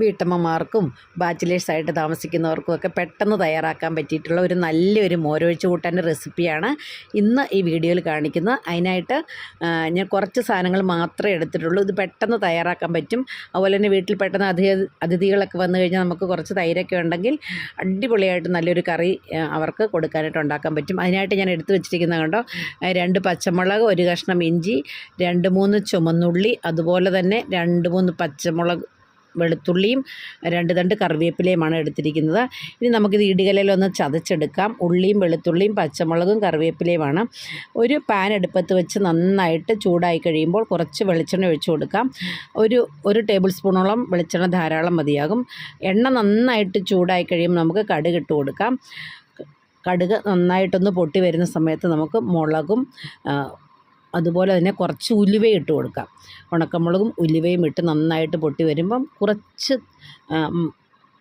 വീട്ടമ്മമാർക്കും ബാച്ചിലേഴ്സായിട്ട് താമസിക്കുന്നവർക്കും ഒക്കെ പെട്ടെന്ന് തയ്യാറാക്കാൻ പറ്റിയിട്ടുള്ള ഒരു നല്ലൊരു മോരൊഴിച്ച് കൂട്ടാന്റെ റെസിപ്പിയാണ് ഇന്ന് ഈ വീഡിയോയിൽ കാണിക്കുന്നത് അതിനായിട്ട് ഞാൻ കുറച്ച് സാധനങ്ങൾ മാത്രമേ എടുത്തിട്ടുള്ളൂ. ഇത് പെട്ടെന്ന് തയ്യാറാക്കാൻ പറ്റും. അതുപോലെ തന്നെ വീട്ടിൽ പെട്ടെന്ന് അതി അതിഥികളൊക്കെ വന്നു കഴിഞ്ഞാൽ നമുക്ക് കുറച്ച് തൈരൊക്കെ ഉണ്ടെങ്കിൽ അടിപൊളിയായിട്ട് നല്ലൊരു കറി അവർക്ക് കൊടുക്കാനായിട്ട് ഉണ്ടാക്കാൻ പറ്റും. അതിനായിട്ട് ഞാൻ എടുത്തു വെച്ചിരിക്കുന്നത് കണ്ടോ? രണ്ട് പച്ചമുളക് ഒരു കഷ്ണം ഇഞ്ചി രണ്ട് മൂന്ന് ചുമന്നുള്ളി അതുപോലെ തന്നെ രണ്ട് മൂന്ന് പച്ചമുളക് വെളുത്തുള്ളിയും രണ്ട് തണ്ട് കറിവേപ്പിലയുമാണ് എടുത്തിരിക്കുന്നത്. ഇനി നമുക്കിത് ഇടികലയിലൊന്ന് ചതച്ചെടുക്കാം. ഉള്ളിയും വെളുത്തുള്ളിയും പച്ചമുളകും കറിവേപ്പിലയുമാണ്. ഒരു പാൻ എടുപ്പത്ത് വെച്ച് നന്നായിട്ട് ചൂടായി കഴിയുമ്പോൾ കുറച്ച് വെളിച്ചെണ്ണ ഒഴിച്ചു കൊടുക്കാം. ഒരു ഒരു ടേബിൾ സ്പൂണോളം വെളിച്ചെണ്ണ ധാരാളം മതിയാകും. എണ്ണ നന്നായിട്ട് ചൂടായി കഴിയുമ്പോൾ നമുക്ക് കടുക് ഇട്ട് കൊടുക്കാം. കടുക് നന്നായിട്ടൊന്ന് പൊട്ടി വരുന്ന സമയത്ത് നമുക്ക് മുളകും അതുപോലെ തന്നെ കുറച്ച് ഉലുവയും ഇട്ട് കൊടുക്കാം. ഉണക്കമുളകും ഉലുവയും ഇട്ട് നന്നായിട്ട് പൊട്ടി വരുമ്പം കുറച്ച്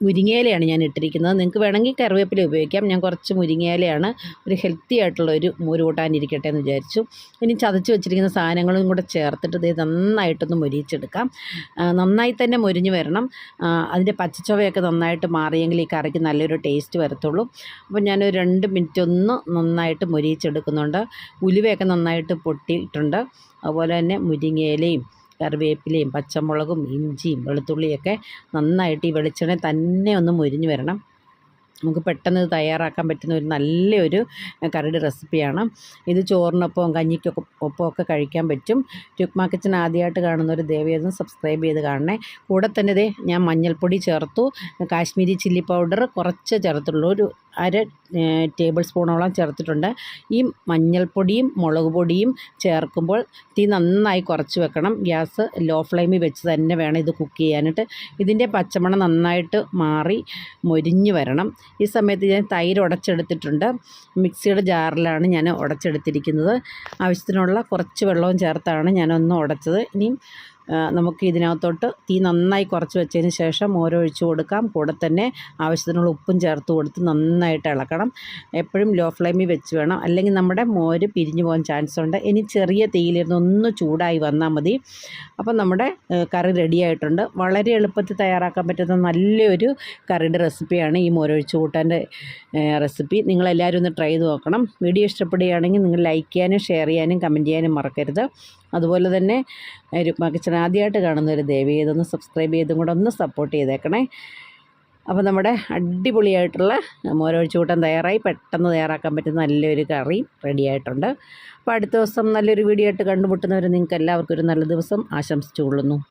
മുരിങ്ങയിലയാണ് ഞാൻ ഇട്ടിരിക്കുന്നത്. നിങ്ങൾക്ക് വേണമെങ്കിൽ കറിവേപ്പില ഉപയോഗിക്കാം. ഞാൻ കുറച്ച് മുരിങ്ങയിലയാണ് ഒരു ഹെൽത്തി ആയിട്ടുള്ള ഒരു മോര് കൂട്ടാനിരിക്കട്ടെ എന്ന് വിചാരിച്ചു. ഇനി ചതച്ച് വെച്ചിരിക്കുന്ന സാധനങ്ങളും കൂടെ ചേർത്തിട്ട് ഇത് നന്നായിട്ടൊന്ന് മുരിച്ചെടുക്കാം നന്നായി തന്നെ മുരിഞ്ഞ് വരണം. അതിന്റെ പച്ചച്ചുവയൊക്കെ നന്നായിട്ട് മാറിയെങ്കിൽ ഈ കറിക്ക് നല്ലൊരു ടേസ്റ്റ് വരത്തുള്ളൂ. അപ്പോൾ ഞാനൊരു രണ്ട് മിനിറ്റ് ഒന്ന് നന്നായിട്ട് മുരിച്ചെടുക്കുന്നുണ്ട് ഉലുവയൊക്കെ നന്നായിട്ട് പൊട്ടിയിട്ടുണ്ട്. അതുപോലെ തന്നെ മുരിങ്ങയിലയും കറിവേപ്പിലയും പച്ചമുളകും ഇഞ്ചിയും വെളുത്തുള്ളിയൊക്കെ നന്നായിട്ട് ഈ വെളിച്ചെണ്ണ തന്നെ ഒന്ന് മുരിഞ്ഞു വരണം. നമുക്ക് പെട്ടെന്ന് തയ്യാറാക്കാൻ പറ്റുന്ന ഒരു നല്ലൊരു കറിയുടെ റെസിപ്പിയാണ്. ഇത് ചോറിനൊപ്പം കഞ്ഞിക്കൊക്കെ ഒപ്പമൊക്കെ കഴിക്കാൻ പറ്റും. രുക്മാ കിച്ചൻ ആദ്യമായിട്ട് കാണുന്നൊരു ദേവിയതും സബ്സ്ക്രൈബ് ചെയ്ത് കാണണേ. കൂടെ തന്നെ ഇതേ ഞാൻ മഞ്ഞൾപ്പൊടി ചേർത്തു. കാശ്മീരി ചില്ലി പൗഡർ കുറച്ച് ചേർത്തുള്ളൂ. ഒരു അര ടേബിൾ സ്പൂണോളം ചേർത്തിട്ടുണ്ട്. ഈ മഞ്ഞൾപ്പൊടിയും മുളക് പൊടിയും ചേർക്കുമ്പോൾ തീ നന്നായി കുറച്ച് വെക്കണം. ഗ്യാസ് ലോ ഫ്ലെയിമിൽ വെച്ച് തന്നെ വേണം ഇത് കുക്ക് ചെയ്യാനായിട്ട്. ഇതിന്റെ പച്ചമണം നന്നായിട്ട് മാറി മൊരിഞ്ഞ് വരണം. ഈ സമയത്ത് ഞാൻ തൈര് ഉടച്ചെടുത്തിട്ടുണ്ട്. മിക്സിയുടെ ജാറിലാണ് ഞാൻ ഉടച്ചെടുത്തിരിക്കുന്നത്. ആവശ്യത്തിനുള്ള കുറച്ച് വെള്ളവും ചേർത്താണ് ഞാനൊന്ന് ഉടച്ചത്. ഇനിയും ആ, നമുക്ക് ഇതിനകത്തോട്ട് തീ നന്നായി കുറച്ച് വെച്ചതിന് ശേഷം മോര് ഒഴിച്ച് കൊടുക്കാം. കൂടെ തന്നെ ആവശ്യത്തിനുള്ള ഉപ്പും ചേർത്ത് കൊടുത്ത് നന്നായിട്ട് ഇളക്കണം. എപ്പോഴും ലോ ഫ്ലെയിമിൽ വെച്ച് വേണം. അല്ലെങ്കിൽ നമ്മുടെ മോര് പിരിഞ്ഞു പോകാൻ ചാൻസ് ഉണ്ട്. ഇനി ചെറിയ തീയിലിരുന്ന് ഒന്ന് ചൂടായി വന്നാൽ മതി. അപ്പം നമ്മുടെ കറി റെഡിയായിട്ടുണ്ട് വളരെ എളുപ്പത്തിൽ തയ്യാറാക്കാൻ പറ്റുന്ന നല്ലൊരു കറിയുടെ റെസിപ്പിയാണ് ഈ മോരൊഴിച്ച് കൂട്ടാന്റെ റെസിപ്പി നിങ്ങളെല്ലാവരും ഒന്ന് ട്രൈ ചെയ്ത് നോക്കണം. വീഡിയോ ഇഷ്ടപ്പെടുകയാണെങ്കിൽ നിങ്ങൾ ലൈക്ക് ചെയ്യാനും ഷെയർ ചെയ്യാനും കമന്റ് ചെയ്യാനും മറക്കരുത്. അതുപോലെ തന്നെ രുക്മാ കിച്ചൺ ആദ്യമായിട്ട് ഒരു ദയവ് ചെയ്തൊന്ന് സബ്സ്ക്രൈബ് ചെയ്തും കൂടെ ഒന്ന് സപ്പോർട്ട് ചെയ്തേക്കണേ. അപ്പോൾ നമ്മുടെ അടിപൊളിയായിട്ടുള്ള മോരൊഴിച്ചുകൂട്ടം തയ്യാറായി പെട്ടെന്ന് തയ്യാറാക്കാൻ പറ്റുന്ന നല്ലൊരു കറി റെഡിയായിട്ടുണ്ട് അപ്പോൾ അടുത്ത ദിവസം നല്ലൊരു വീഡിയോ ആയിട്ട് കണ്ടുമുട്ടുന്നവർ നിങ്ങൾക്ക് എല്ലാവർക്കും ഒരു നല്ല ദിവസം ആശംസിച്ചു കൊള്ളുന്നു.